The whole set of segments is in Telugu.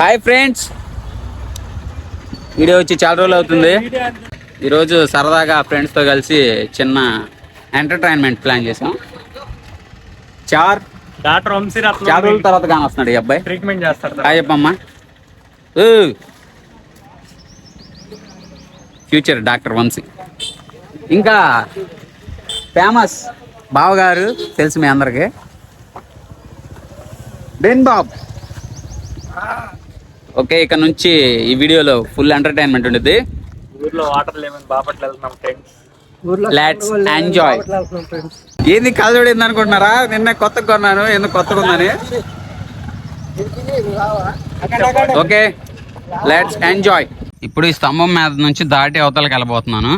Hi friends. వీడియో వచ్చి చాలా రోజులు అవుతుంది. ఈరోజు సరదాగా ఫ్రెండ్స్తో కలిసి చిన్న ఎంటర్టైన్మెంట్ ప్లాన్ చేసాం. చార్ డాక్టర్ చాలా రోజుల వంశీరత్నం తర్వాత కానీ వస్తున్నాడు ఈ అబ్బాయి. ట్రీట్మెంట్ చేస్తారు హాయ్ చెప్పమ్మా ఊ. Future doctor Vamshi. ఇంకా ఫేమస్ బావగారు తెలుసు మీ అందరికి. Ben Bob. ఓకే ఇక నుంచి ఈ వీడియోలో ఫుల్ ఎంటర్టైన్మెంట్ ఉంటుంది ఊర్లో వాటర్ లేమని బాపట్ల వెళ్తున్నాం ఫ్రెండ్స్? లెట్స్ ఎంజాయ్ ఏంది కలజోడింది అనుకుంటున్నారా? నిన్న కొత్తగా కొన్నాను ఎందుకు కొత్తగా ఉందని. ఓకే లెట్స్ ఎంజాయ్ ఇప్పుడు ఈ స్తంభం మీద నుంచి దాటి అవతలకి వెళ్ళబోతున్నాను.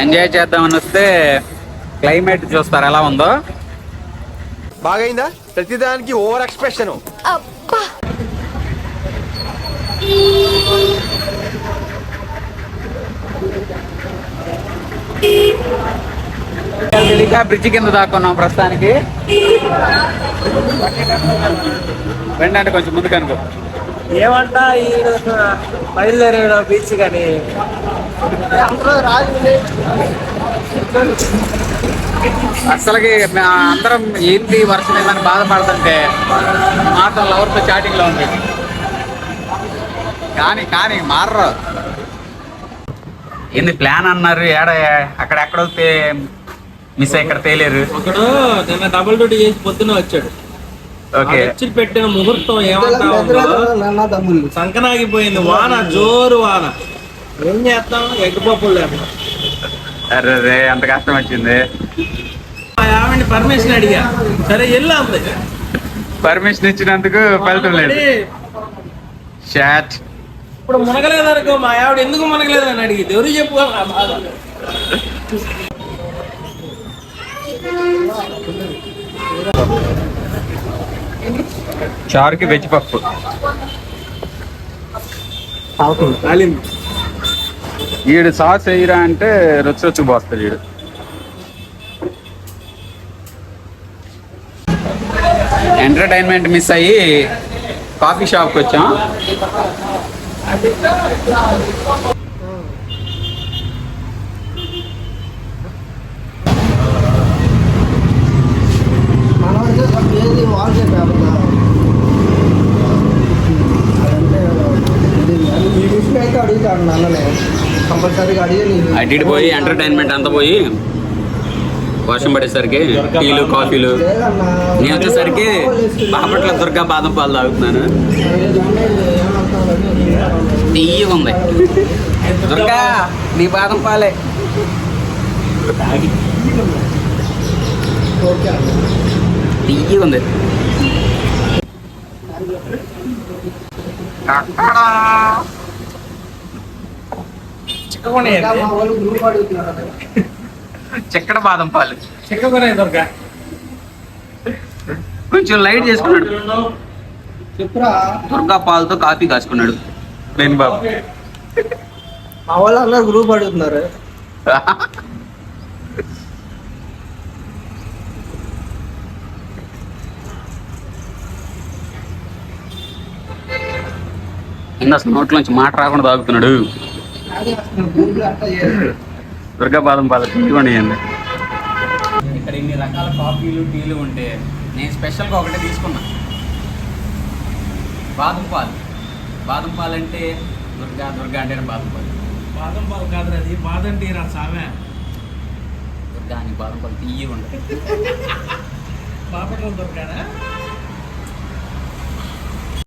ఎంజాయ్ చేద్దామని వస్తే క్లైమేట్ చూస్తారు ఎలా ఉందో? బాగైందా? ప్రతిదానికి ఓవర్ ఎక్స్ప్రెషన్ తెలియక బ్రిడ్జ్ కింద దాక్కున్నాం ప్రస్తుతానికి. వెంటనే అంటే కొంచెం ముందుకు అనుకో ఏమంటా ఈ బయలుదేరాడు బీచ్ కానీ అసలుకి అందరం ఏంటి వర్షం ఏందని బాధపడుతుంటే మాత్రం లవర్తో చాటింగ్లో ఉంది. కానీ కానీ మారరు. ఏంది ప్లాన్ అన్నారు? ఏడ అక్కడ ఎక్కడ వస్తే మిస్ ఇక్కడ తేలేరు? ఒకడు నిన్న డబుల్ డ్యూటీ చేసి పొద్దున వచ్చాడు. ఓకే. వచ్చి పెట్టిన ముహూర్తం ఏమంటా ఉందో సంకనాగిపోయింది వాన జోరు వాన. ఏం చేస్తాం? ఎగ్గుపప్పులు లేక అరే అంత కష్టం వచ్చింది. మా ఆవిడని పర్మిషన్ అడిగా. సరే వెళ్ళా పర్మిషన్ ఇచ్చినందుకు ఫలితం లేదు. షాట్ ఇప్పుడు మునగలేదనుకో మా ఆవిడ ఎందుకు మునగలేదని అడిగింది? ఎవరు చెప్పు? చారుకి వెజ్ పప్పు. ఈడు సాస్ వేయరా అంటే రుచి రుచి పోస్తాడు ఈడు. ఎంటర్టైన్మెంట్ మిస్ అయ్యి కాఫీ షాప్కి వచ్చాం. కంపల్సరీగా అడిగి అటు ఇటు పోయి ఎంటర్టైన్మెంట్ అంతా పోయి వర్షం పడేసరికి టీలు కాఫీలు. నేను వచ్చేసరికి బాపట్ల దుర్గా బాదం పాలు తాగుతున్నాను. తీయగా ఉంది. దుర్గా నీ బాదం పాలే. తీయగా ఉంది. చక్కెర బాదం పాలు. కొంచెం లైట్ చేసుకున్నాడు. చెప్పురా. దుర్గా పాలతో కాఫీ కాసుకున్నాడు. బెన్ బాబు మా వాళ్ళు అందరు గ్రూప్ అడుగుతున్నారు. అసలు నోట్లోంచి మాట రాకుండా తాగుతున్నాడు. గ్రూప్లో అట్లా చేయరు. దుర్గా బాదం పాలు తీసుకోండి ఇక్కడ ఇన్ని రకాల కాఫీలు టీలు ఉంటే నేను స్పెషల్గా ఒకటే తీసుకున్నా. బాదం పాలు. బాదం పాలు అంటే దుర్గా దుర్గా అంటే బాదం పాలు. బాదం పాలు కాదు అది బాదం టీరా సామె. దుర్గా అని బాదం పాలు తీయ ఉంటాయి బాపట్ల దొరకాడా?